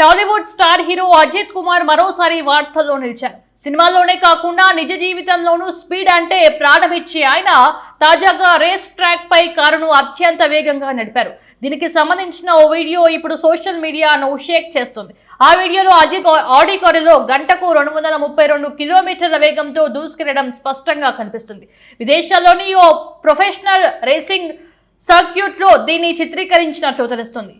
Tollywood star hero Ajith Kumar మరోసారి వార్తల్లో నిలిచారు. సినిమాల్లోనే కాకుండా నిజ జీవితంలోనూ స్పీడ్ అంటే ప్రాణమిచ్చే ఆయన తాజాగా రేస్ ట్రాక్ పై కారును అత్యంత వేగంగా నడిపారు. దీనికి సంబంధించిన ఓ వీడియో ఇప్పుడు సోషల్ మీడియాను షేక్ చేస్తుంది. ఆ వీడియోలో అజిత్ ఆడి కారులో గంటకు రెండు వందల ముప్పై రెండు కిలోమీటర్ల వేగంతో దూసుకెళ్ళడం స్పష్టంగా కనిపిస్తుంది. విదేశాల్లోని ఓ ప్రొఫెషనల్ రేసింగ్ సర్క్యూట్లో దీన్ని చిత్రీకరించినట్లు తెలుస్తుంది.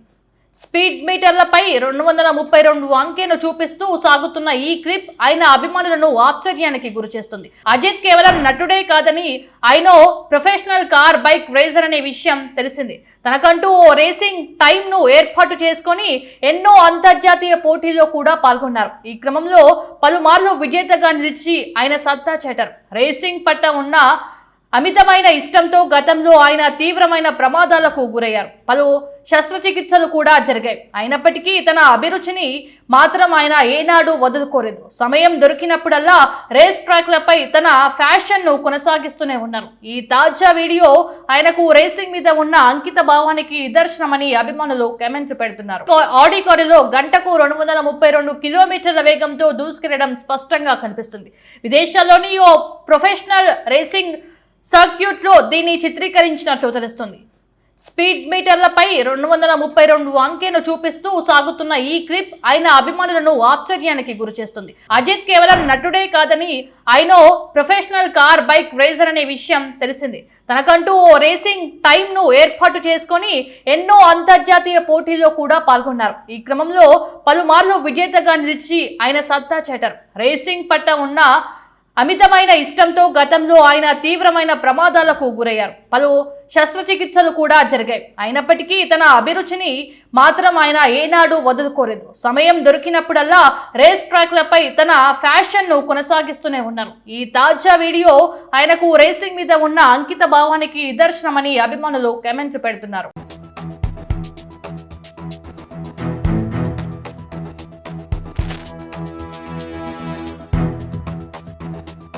స్పీడ్ మీటర్లపై రెండు వందల ముప్పై రెండు అంకెను చూపిస్తూ సాగుతున్న ఈ క్లిప్ ఆయన అభిమానులను ఆశ్చర్యానికి గురిచేస్తుంది అజిత్ కేవలం నటుడే కాదని ఆయన ప్రొఫెషనల్ కార్ బైక్ రేసర్ అనే విషయం తెలిసింది. తనకంటూ ఓ రేసింగ్ టైంను ఏర్పాటు చేసుకొని ఎన్నో అంతర్జాతీయ పోటీల్లో కూడా పాల్గొన్నారు. ఈ క్రమంలో పలుమార్లు విజేతగా నిలిచి ఆయన సత్తా చేటారు. రేసింగ్ పట్ల ఉన్న అమితమైన ఇష్టంతో గతంలో ఆయన తీవ్రమైన ప్రమాదాలకు గురయ్యారు. పలు శస్త్రచికిత్సలు కూడా జరిగాయి. అయినప్పటికీ తన అభిరుచిని మాత్రం ఆయన ఏనాడు వదులుకోలేదు. సమయం దొరికినప్పుడల్లా రేస్ ట్రాక్లపై తన ఫ్యాషన్ను కొనసాగిస్తూనే ఉన్నారు. ఈ తాజా వీడియో ఆయనకు రేసింగ్ మీద ఉన్న అంకిత భావానికి నిదర్శనమని అభిమానులు కామెంట్లు పెడుతున్నారు. ఆడి కారులో గంటకు రెండు వందల ముప్పై రెండు కిలోమీటర్ల వేగంతో దూసుకెళ్ళడం స్పష్టంగా కనిపిస్తుంది. విదేశాల్లోని ఓ ప్రొఫెషనల్ రేసింగ్ సర్క్యూట్లో దీన్ని చిత్రీకరించినట్లు తెలుస్తుంది. స్పీడ్ మీటర్లపై రెండు వందల ముప్పై రెండు అంకెను చూపిస్తూ సాగుతున్న ఈ క్లిప్ ఆయన అభిమానులను ఆశ్చర్యానికి గురిచేస్తుంది. అజిత్ కేవలం నటుడే కాదని ఆయన ప్రొఫెషనల్ కార్ బైక్ రేసర్ అనే విషయం తెలిసింది. తనకంటూ ఓ రేసింగ్ టైంను ఏర్పాటు చేసుకొని ఎన్నో అంతర్జాతీయ పోటీల్లో కూడా పాల్గొన్నారు. ఈ క్రమంలో పలుమార్లు విజేతగా నిలిచి ఆయన సత్తా చేటారు. రేసింగ్ పట్ల ఉన్న అమితమైన ఇష్టంతో గతంలో ఆయన తీవ్రమైన ప్రమాదాలకు గురయ్యారు. పలు శస్త్రచికిత్సలు కూడా జరిగాయి. అయినప్పటికీ తన అభిరుచిని మాత్రం ఆయన ఏనాడు వదులుకోలేదు. సమయం దొరికినప్పుడల్లా రేస్ ట్రాక్లపై తన ఫ్యాషన్ను కొనసాగిస్తూనే ఉన్నారు. ఈ తాజా వీడియో ఆయనకు రేసింగ్ మీద ఉన్న అంకిత భావానికి నిదర్శనమని అభిమానులు కామెంట్లు పెడుతున్నారు.